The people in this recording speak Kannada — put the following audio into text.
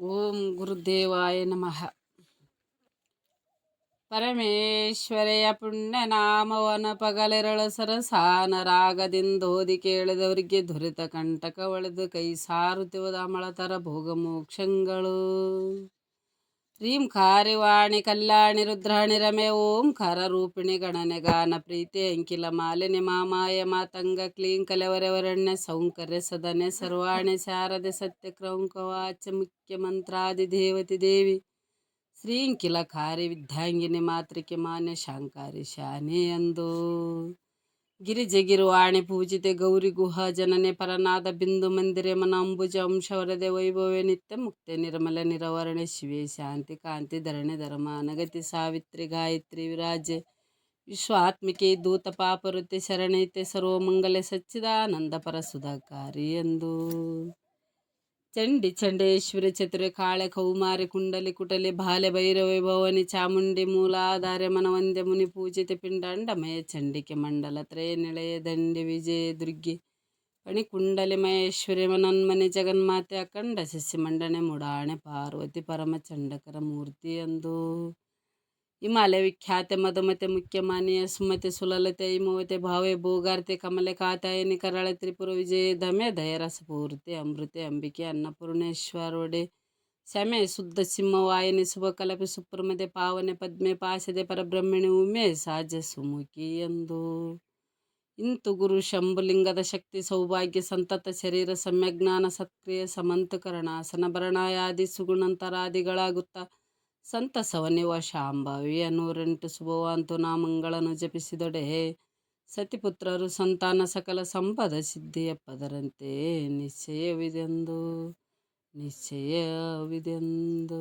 ಓಂ ಗುರುದೇವಾಯ ನಮಃ. ಪರಮೇಶ್ವರೆಯ ಪುಣ್ಯನಾಮವನ ಪಗಲೆರಳ ಸರಸಾನ ರಾಗದಿಂದೋದಿ ಕೇಳಿದವರಿಗೆ ದುರಿತ ಕಂಟಕ ಒಳೆದು ಕೈ ಸಾರುತ್ತಿವದ ಮಳತರ ಭೋಗ ಮೋಕ್ಷಗಳು. ರೀಂ ವಾಣಿ ಕಲ್ಯಾಣಿ ರುದ್ರಾಣಿ ರಮೆ ಓಂಕಾರ ರೂಪಿಣಿ ಗಣನೆ ಗಾನ ಪ್ರೀತಿ ಅಂಕಿಲ ಮಾಲಿನಿ ಮಾಮಾಯ ಮಾತಂಗ ಕ್ಲೀಂ ಕಲೆವರೆವರಣ್ಯ ಸೌಂಕರ್ಯ ಸದನೆ ಸರ್ವಾಣಿ ಶಾರದೆ ಮುಖ್ಯ ಮಂತ್ರಾದಿ ದೇವತಿ ದೇವಿ. ಶ್ರೀಂಕಿಲ ಖಾರಿ ವಿದ್ಯಾಂಗಿನಿ ಮಾತೃಕೆ ಮಾನ್ಯ ಶಾಂಕಾರಿ ಶಾನೆ ಅಂದು. ಗಿರಿಜಗಿರುವಾಣಿ ಪೂಜಿತೆ ಗೌರಿ ಗುಹ ಜನನೆ ಪರನಾದ ಬಿಂದು ಮಂದಿರೆ ಮನ ಅಂಬುಜ ವಂಶವರದೆ ವೈಭವೇ ನಿತ್ಯ ಮುಕ್ತೆ ನಿರ್ಮಲ ನಿರವರಣೆ ಶಿವೆ ಶಾಂತಿ ಕಾಂತಿ ಧರಣೆ ಧರ್ಮ ಅನಗತಿ ಸಾವಿತ್ರಿ ಗಾಯತ್ರಿ ವಿರಾಜೆ. ವಿಶ್ವಾತ್ಮಿಕೆ ದೂತ ಪಾಪರುತೆ ಶರಣೈತೆ ಸರ್ವಮಂಗಲೆ ಸಚ್ಚಿದಾನಂದ ಪರ ಸುಧಾಕಾರಿ ಎಂದು. చండి చండేశ్వర చతుర కాళ కౌమారి కుండలి కుటలి బాల భైరవి భవని చాముండి మూలాధార మనవంద్యముని పూజిత పిండాండమయ చండికి మండల త్రయ నిలయ దండి విజయ దుర్గి పని కుండలి మహేశ్వరి మనన్మని జగన్మాత అఖండ శశిమండని ముడాణి పార్వతి పరమ చండకర మూర్తి అందు. ಹಿಮಾಲಯ ವಿಖ್ಯಾತೆ ಮಧುಮತೆ ಮುಖ್ಯಮಾನಿಯ ಸುಮತೆ ಸುಲಲತೆ ಹಿಮವತೆ ಭಾವೆ ಭೂಗಾರ್ತೆ ಕಮಲೆ ಕಾತಾಯನಿ, ಕರಳ ತ್ರಿಪುರ ವಿಜಯ ದಮೆ ದಯರಸಪೂರ್ತಿ ಅಮೃತೆ ಅಂಬಿಕೆ ಅನ್ನಪೂರ್ಣೇಶ್ವರೊಡೆ ಶಮೆ ಶುದ್ಧ ಸಿಂಹವಾಹಿನಿ ಶುಭ ಕಲಪೆ ಸುಪ್ರಮದೆ ಪಾವನೆ, ಪದ್ಮೆ ಪಾಸದೆ ಪರಬ್ರಹ್ಮಣಿ ಉಮೆ ಸಾಜ ಸುಮುಖಿ ಎಂದು. ಇಂತು ಗುರು ಶಂಭುಲಿಂಗದ ಶಕ್ತಿ, ಸೌಭಾಗ್ಯ, ಸಂತತ ಶರೀರ, ಸಮ್ಯಜ್ಞಾನ, ಸತ್ಕ್ರಿಯ ಸಮಂತಕರಣ ಸನಭರಣಾಯಾದಿ ಸುಗುಣಂತರಾದಿಗಳಾಗುತ್ತಾ ಸಂತಸವನಿವ ಶಾಂಭವಿಯ ನೂರೆಂಟು ನಾ ನಾಮಗಳನ್ನು ಜಪಿಸಿದೊಡೆ. ಸತಿಪುತ್ರರು ಸಂತಾನ ಸಕಲ ಸಂಪದ ಸಿದ್ಧಿಯ ಪದರಂತೆ ನಿಶ್ಚಯವಿದೆಂದು ನಿಶ್ಚಯವಿದೆಂದು.